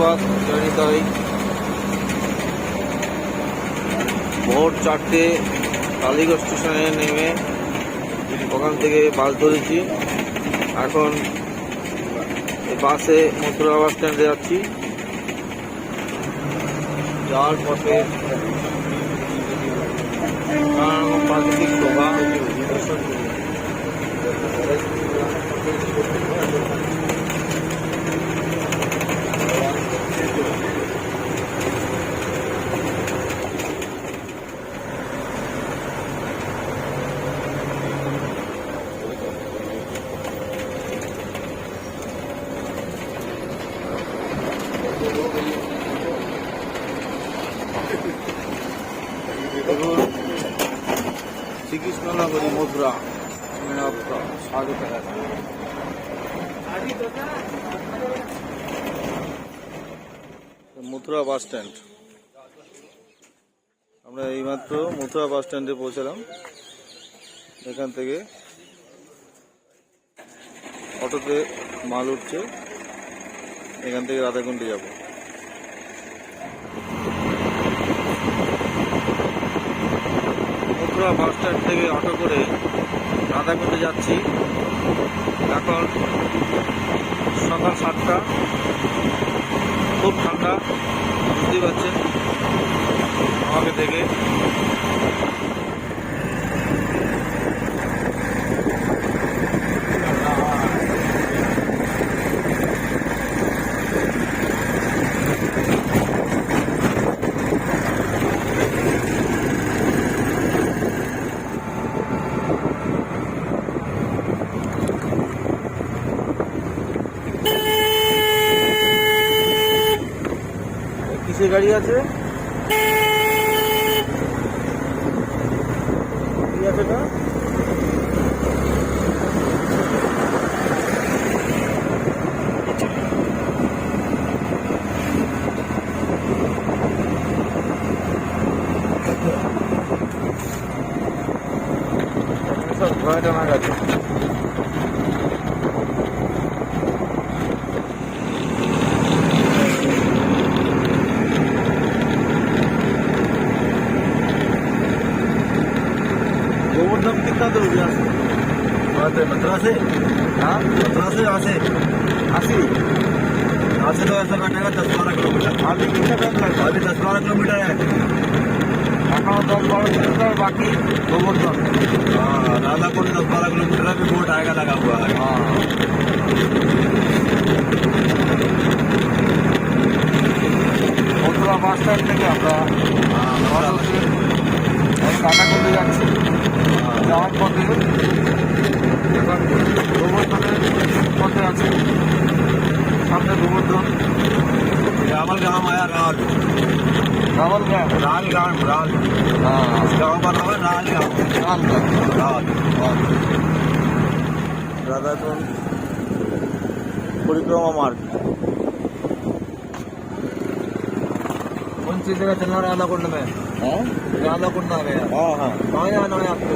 বাস জয়নিতাই ভোর চারটে কালীগঞ্জ স্টেশনে নেমে ওখান থেকে বাস ধরেছি। এখন বাসে মথুরা বাস স্ট্যান্ডে যাচ্ছি। যাওয়ার পথে প্রাকৃতিক দর্শন করি। দেখুন শ্রীকৃষ্ণ নগরী মথুরা বাস স্ট্যান্ড। আমরা এইমাত্র মথুরা বাস স্ট্যান্ডে পৌঁছালাম। এখান থেকে অটোতে মাল উঠছে। এখান থেকে রাধাকুণ্ডে যাব। মথুরা বাস স্ট্যান্ড থেকে অটো করে রাধাকুণ্ডে যাচ্ছি। এখন সকাল সাতটা। খুব ঠান্ডা বুঝতেই পারছেন আমাকে দেখে। গাড়ি আছে। আছে এটা? সব ঘোড়া টানা গাড়ি कितना दूर यहाँ से बात है मद्रास से हाँ मद्रास से यहाँ से अस्सी यहाँ से तो ऐसा कटेगा दस बारह किलोमीटर अभी कितना टाइम लगता अभी दस बारह किलोमीटर है এখনো দশ বারো কিলোমিটার বাকি গোবর্ধন हाँ राधापुर दस बारह किलोमीटर है भी बोट आएगा लगा हुआ है হ্যাঁ মথুরা বাস স্ট্যান্ড থেকে আমরা हाँ ভারতে কাটাকুন্ডে যাচ্ছি যাওয়ার পথে এখন গোবর্ধনের পথে আছে সামনে গোবর্ধন रावल गांव आया राल রাবল গ্যাস राल गांव राल হ্যাঁ गाँव का नाम है राल गांव राल রাধাকুণ্ড পরিক্রমা মার্গ कौन सी जगह चलना राधा कुंड में হ্যাঁ राधा कुंड आ गया হ্যাঁ হ্যাঁ कहाँ जाना है आपको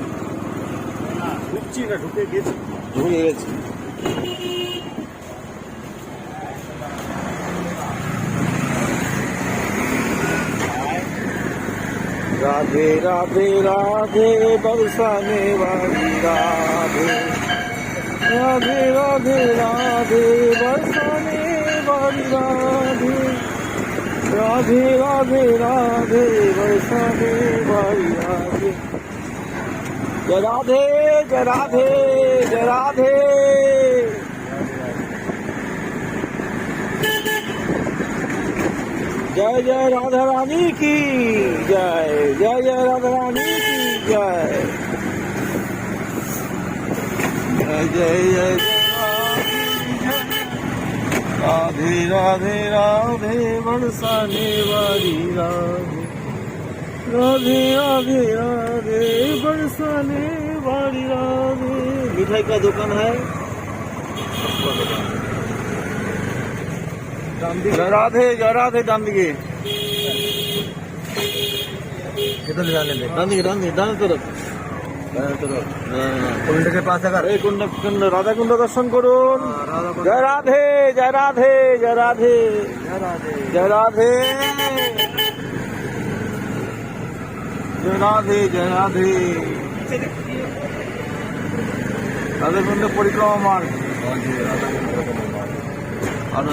ঢুকছি না ঢুকে গেছি। ঢুকে গেছি। রাধে রাধে রাধে, বলসানে রাধে। রাধে রাধে রাধে, বলসানে রাধে। রাধে রাধে রাধে, বলসানে রাধে। जय राधे जय राधे जय राधे। जय जय राधा रानी की जय जय जय राधा रानी की जय। जय जय जय राधे राधे राधे बरसाने वाली राधे राधे राधे राधे बरसाने वाली राधे मिठाई का दुकान है जय राधे जय राधे डान दिखे किधर ले जाने दे डान दिखे डान दिखे डान तरफ ডান तरफ হ্যাঁ कुंड के पास अगर এই কুণ্ড কুণ্ড রাধা কুণ্ড দর্শন করুন राधा कुंड জয় রাধে জয় রাধে জয় রাধে জয় রাধে জয় রাধে জয়রাধে জয়রাধে রাধাকুণ্ড পরিক্রমা মার্গ। আর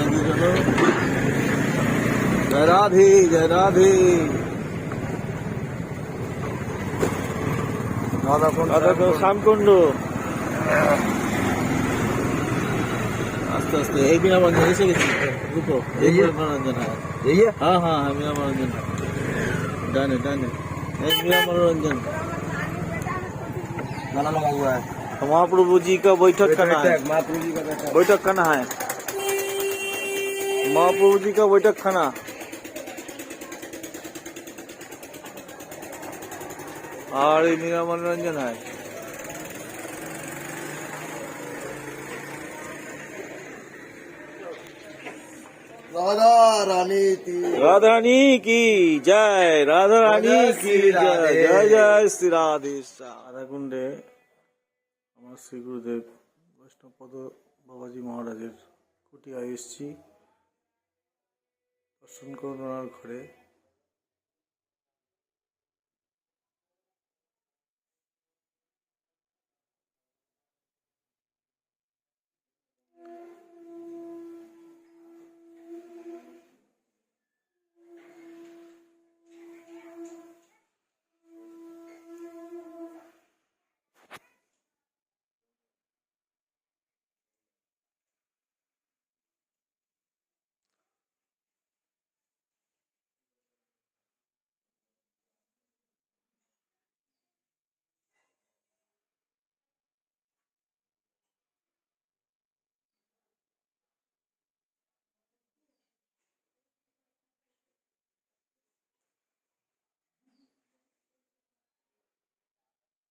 জয়রাধে জয়রাধে শ্যামকুণ্ড। আস্তে আস্তে এই বিনা মনোরঞ্জন এসে গেছি। রুকো এই মনোরঞ্জন হ্যাঁ। হ্যাঁ হ্যাঁ বিনা মনোরঞ্জন ডানে ডানে। मनोरंजन डन है डन है एक मेरा मनोरंजन गाना लगा हुआ है तो महाप्रभु जी का बैठक करना है महाप्रभु जी का बैठक बैठक करना है महाप्रभु जी का बैठक खाना और ये मेरा मनोरंजन है রাধা রানী কি জয় রাধা রানী কি জয় জয় শ্রী রাধেশ রাধা কুণ্ডে আমার শ্রী গুরুদেব বৈষ্ণবপদ বাবাজি মহারাজের কুটিয়া এসছি। দর্শন করুন ওনার ঘরে।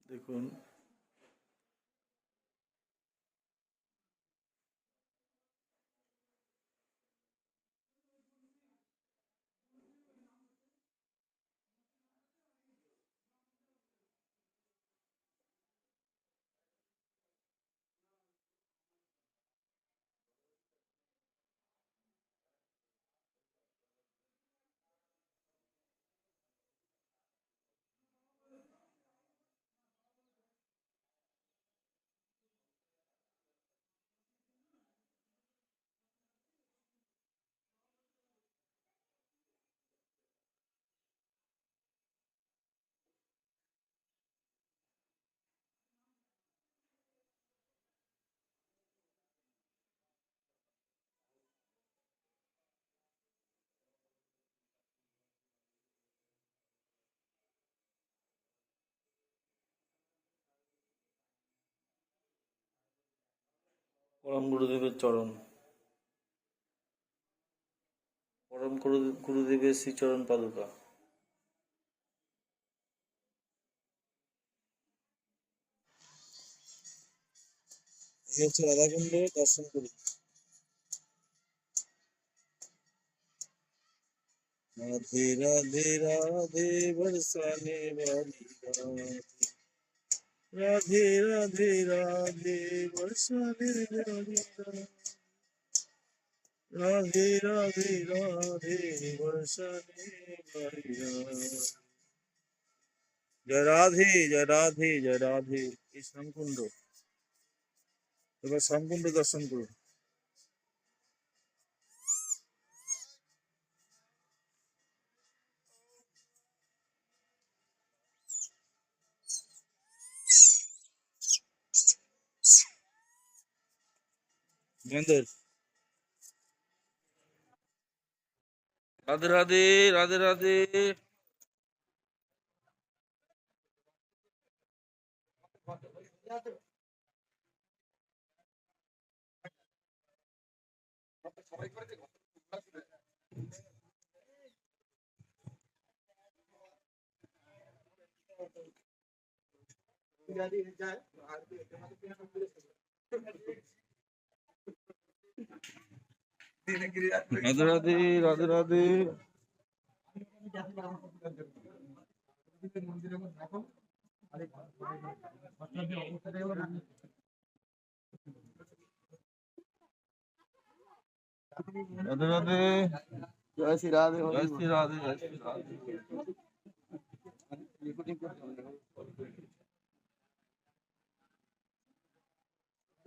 দেখুন পরম গুরুদেবের চরণ। পরম গুরু- গুরুদেবের শ্রীচরণ পাদুকা। হচ্ছে রাধাকুণ্ড দর্শন করি। রাধে রাধে রাধে বরসানে वाली राधे राधे राधे वर्षा राधे राधे राधे वर्षा जय राधे जय राधे जय राधे। इस रामकुंड। तो बस रामकुंड दर्शन करो। গেন্দের রাধে রাধে রাধে রাধে রাধে রাধে রাধে রাধে রাধে রাধে জয় শ্রী রাধে জয় শ্রী রাধে জয় শ্রী রাধে राधा।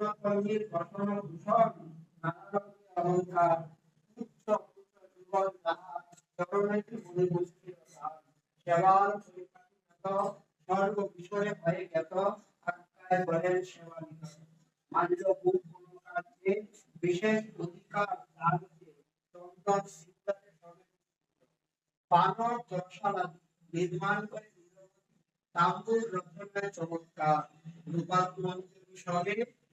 কর্মীর গঠন ভূষণ অলঙ্কার উচ্চ উচ্চ যুগল তাহা চরণেতে বসিল সেবার পরিপাটিত বিষয়ে ভয়ে জ্ঞাত আজ্ঞায় বলেন সেবা নিত মাল্য কোনো কার্যে বিশেষ অধিকার সবে চমৎকার রূপাত্মন্ত্র বিষয়ে